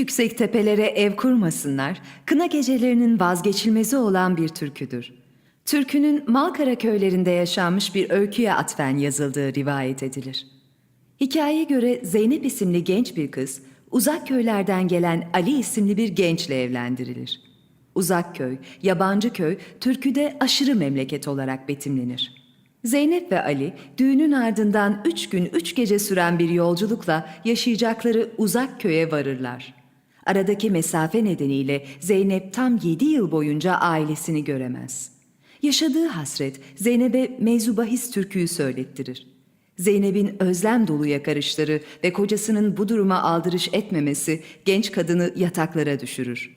yüksek tepelere ev kurmasınlar, kına gecelerinin vazgeçilmezi olan bir türküdür. Türkünün Malkara köylerinde yaşanmış bir öyküye atfen yazıldığı rivayet edilir. Hikayeye göre Zeynep isimli genç bir kız, uzak köylerden gelen Ali isimli bir gençle evlendirilir. Uzak köy, yabancı köy, türküde aşırı memleket olarak betimlenir. Zeynep ve Ali düğünün ardından üç gün üç gece süren bir yolculukla yaşayacakları uzak köye varırlar. Aradaki mesafe nedeniyle Zeynep tam yedi yıl boyunca ailesini göremez. Yaşadığı hasret Zeynep'e mevzubahis türküyü söylettirir. Zeynep'in özlem dolu yakarışları ve kocasının bu duruma aldırış etmemesi genç kadını yataklara düşürür.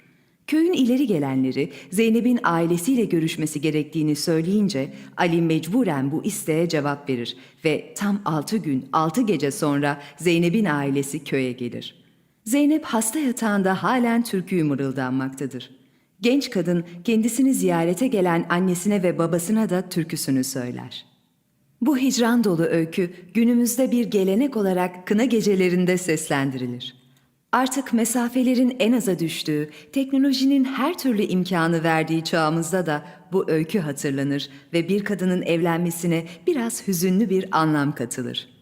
Köyün ileri gelenleri Zeynep'in ailesiyle görüşmesi gerektiğini söyleyince Ali mecburen bu isteğe cevap verir ve tam altı gün altı gece sonra Zeynep'in ailesi köye gelir. Zeynep hasta yatağında halen türküyü mırıldanmaktadır. Genç kadın kendisini ziyarete gelen annesine ve babasına da türküsünü söyler. Bu hicran dolu öykü günümüzde bir gelenek olarak kına gecelerinde seslendirilir. Artık mesafelerin en aza düştüğü, teknolojinin her türlü imkanı verdiği çağımızda da bu öykü hatırlanır ve bir kadının evlenmesine biraz hüzünlü bir anlam katılır.